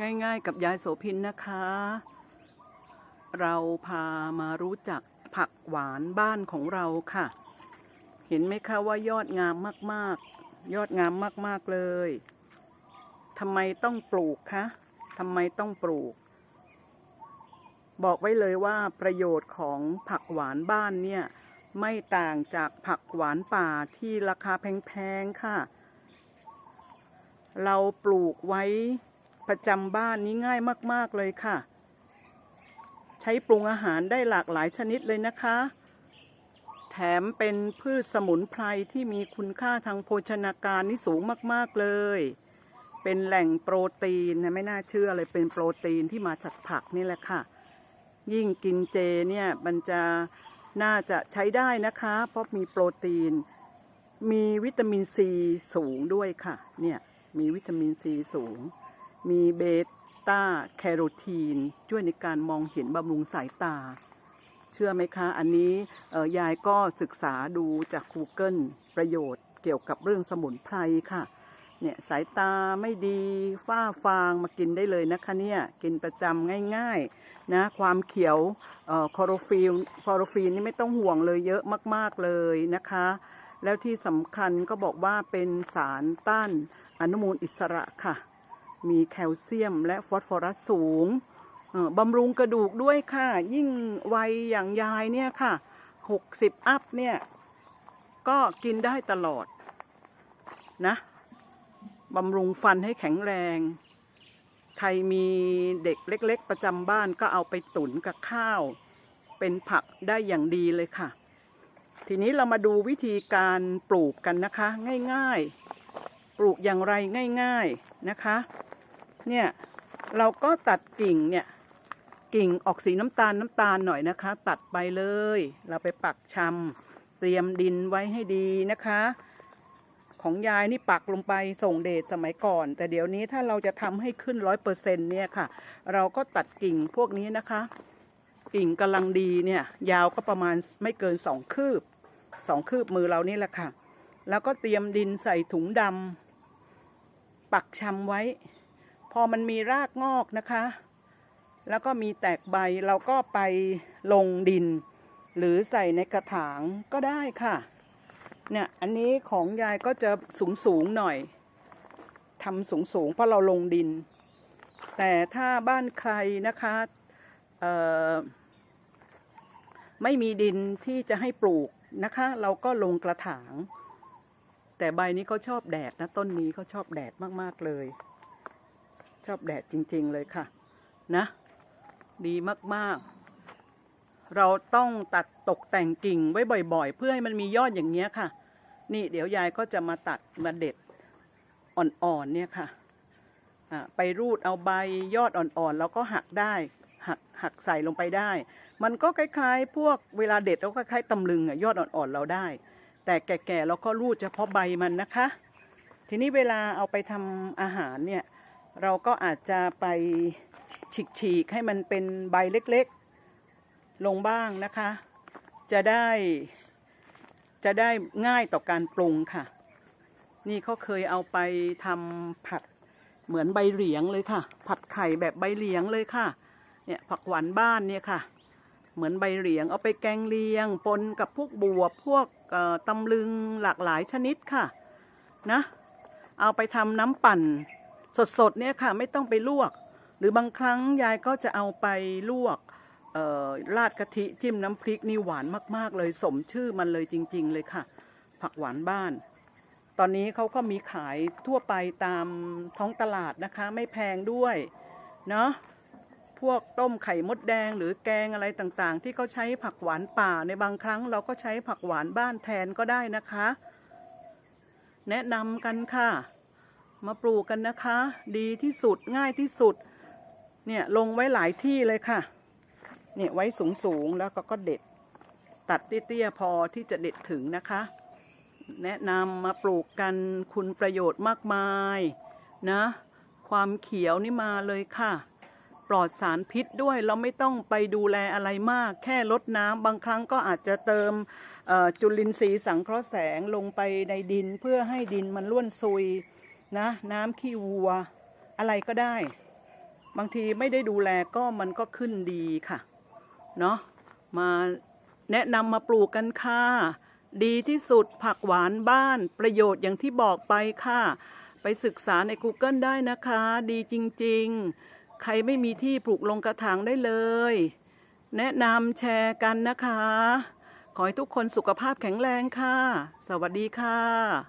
ง่ายๆ กับยายโสพินนะคะ เราพามารู้จักผักหวานบ้านของเราค่ะ เห็นไหมคะว่ายอดงามมากๆ ยอดงามมากๆเลยทำไมต้องปลูกคะทำไมต้องปลูก บอกไว้เลยว่าประโยชน์ของผักหวานบ้านเนี่ย ไม่ต่างจากผักหวานป่าที่ราคาแพงๆค่ะ เราปลูกไว้ ประจำบ้านนี้ง่ายมากๆเลยค่ะ ใช้ปรุงอาหารได้หลากหลายชนิดเลยนะคะ แถมเป็นพืชสมุนไพรที่มีคุณค่าทางโภชนาการนี่สูงมากๆเลย เป็นแหล่งโปรตีนนะไม่น่าเชื่อเลยเป็นโปรตีนที่มาจากผักนี่แหละค่ะ ยิ่งกินเจเนี่ยมันจะน่าจะใช้ได้นะคะ เพราะมีโปรตีน มีวิตามินซีสูงด้วยค่ะ เนี่ย มีวิตามินซีสูง มีเบต้าแคโรทีน ช่วยในการมองเห็นบำรุงสายตา เชื่อไหมคะ อันนี้ยายก็ศึกษาดูจาก Google ประโยชน์เกี่ยวกับเรื่องสมุนไพรค่ะเนี่ยสายตาไม่ดีฝ้าฟางมากินได้เลยนะคะเนี่ยกินประจำง่ายๆนะความเขียวคอโรฟิลคอโรฟิลนี่ไม่ต้องห่วงเลยเยอะมากๆเลยนะคะ แล้วที่สำคัญก็บอกว่าเป็นสารต้านอนุมูลอิสระค่ะ มีแคลเซียมและฟอสฟอรัสสูงบำรุงกระดูกด้วยค่ะ ยิ่งวัยอย่างยายเนี่ยค่ะ 60 อัพเนี่ย ก็กินได้ตลอดนะบำรุงฟันให้แข็งแรง ใครมีเด็กเล็ก ๆ ประจำบ้านก็เอาไปตุ๋นกับข้าว เป็นผักได้อย่างดีเลยค่ะ ทีนี้เรามาดูวิธีการปลูกกันนะคะ ง่าย ๆ ปลูกอย่างไรง่าย ๆนะคะ เนี่ย เราก็ตัดกิ่งเนี่ย กิ่งออกสีน้ำตาลน้ำตาลหน่อยนะคะ ตัดไปเลย เราไปปักชำเตรียมดินไว้ให้ดีนะคะ ของยายนี่ปักลงไปส่งเดชสมัยก่อน แต่เดี๋ยวนี้ถ้าเราจะทำให้ขึ้นร้อยเปอร์เซ็นต์เนี่ยค่ะ เราก็ตัดกิ่งพวกนี้นะคะ กิ่งกำลังดีเนี่ย ยาวก็ประมาณไม่เกินสองคืบสองคืบมือเรานี่แหละค่ะ แล้วก็เตรียมดินใส่ถุงดำปักชำไว้ พอมันมีรากงอกนะคะ แล้วก็มีแตกใบเราก็ไปลงดิน หรือใส่ในกระถางก็ได้ค่ะเนี่ยอันนี้ของยายก็จะสูงสูงหน่อยทำสูงสูงเพราะเราลงดิน แต่ถ้าบ้านใครนะคะไม่มีดินที่จะให้ปลูกนะคะ เราก็ลงกระถาง แต่ใบนี้เขาชอบแดดนะ ต้นนี้เขาชอบแดดมาก ๆ เลย ชอบแดดจริง ๆ เลยค่ะ นะ ดีมากๆ เราต้องตัดตกแต่งกิ่งไว้บ่อย ๆ เพื่อให้มันมียอดอย่างเงี้ยค่ะ นี่เดี๋ยวยายก็จะมาตัดมาเด็ดอ่อนๆเนี่ยค่ะอะไปรูดเอาใบยอดอ่อนๆ แล้วก็หักได้หักหักใส่ลงไปได้ มันก็คล้ายๆ พวกเวลาเด็ดเราก็คล้ายตำลึงอะยอดอ่อนๆเราได้ แต่แก่ๆเราก็รูดเฉพาะใบมันนะคะ ทีนี้เวลาเอาไปทำอาหารเนี่ย เราก็อาจจะไปฉีกๆให้มันเป็นใบเล็กๆ ลงบ้างนะคะ จะได้จะได้ง่ายต่อการปรุงค่ะ นี่เขาเคยเอาไปทำผัดเหมือนใบเหลียงเลยค่ะ ผัดไข่แบบใบเหลียงเลยค่ะ เนี่ยผักหวานบ้านเนี่ยค่ะ เหมือนใบเหลียงเอาไปแกงเลียงปนกับพวกบวบพวกตำลึงหลากหลายชนิดค่ะ นะ เอาไปทำน้ำปั่น สดๆเนี่ยค่ะไม่ต้องไปลวก หรือบางครั้งยายก็จะเอาไปลวกราดกะทิจิ้มน้ำพริกนี่หวานมากๆ เลยสมชื่อมันเลยจริง ๆ เลยค่ะ ผักหวานบ้าน ตอนนี้เขาก็มีขายทั่วไปตามท้องตลาดนะคะ ไม่แพงด้วยเนาะพวกต้มไข่มดแดงหรือแกงอะไรต่างๆ ที่เขาใช้ผักหวานป่าในบางครั้ง เราก็ใช้ผักหวานบ้านแทนก็ได้นะคะ แนะนำกันค่ะ มาปลูกกันนะคะ ดีที่สุดง่ายที่สุด เนี่ยลงไว้หลายที่เลยค่ะ เนี่ยไว้สูงสูงแล้วก็ก็เด็ด ตัดเตี้ยๆพอที่จะเด็ดถึงนะคะ แนะนำมาปลูกกันคุณประโยชน์มากมายนะ ความเขียวนี่มาเลยค่ะ ปลอดสารพิษด้วยเราไม่ต้องไปดูแลอะไรมาก แค่ลดน้ำบางครั้งก็อาจจะเติมจุลินทรีย์สังเคราะห์แสงลงไปในดินเพื่อให้ดินมันร่วนซุย นะน้ำขี้วัว อะไรก็ได้ บางทีไม่ได้ดูแลก็มันก็ขึ้นดีค่ะ เนาะมาแนะนำมาปลูกกันค่ะ ดีที่สุดผักหวานบ้านประโยชน์อย่างที่บอกไปค่ะ ไปศึกษาใน Google ได้นะคะ ดีจริง ๆ ใครไม่มีที่ปลูกลงกระถางได้เลย แนะนำแชร์กันนะคะ ขอให้ทุกคนสุขภาพแข็งแรงค่ะ สวัสดีค่ะ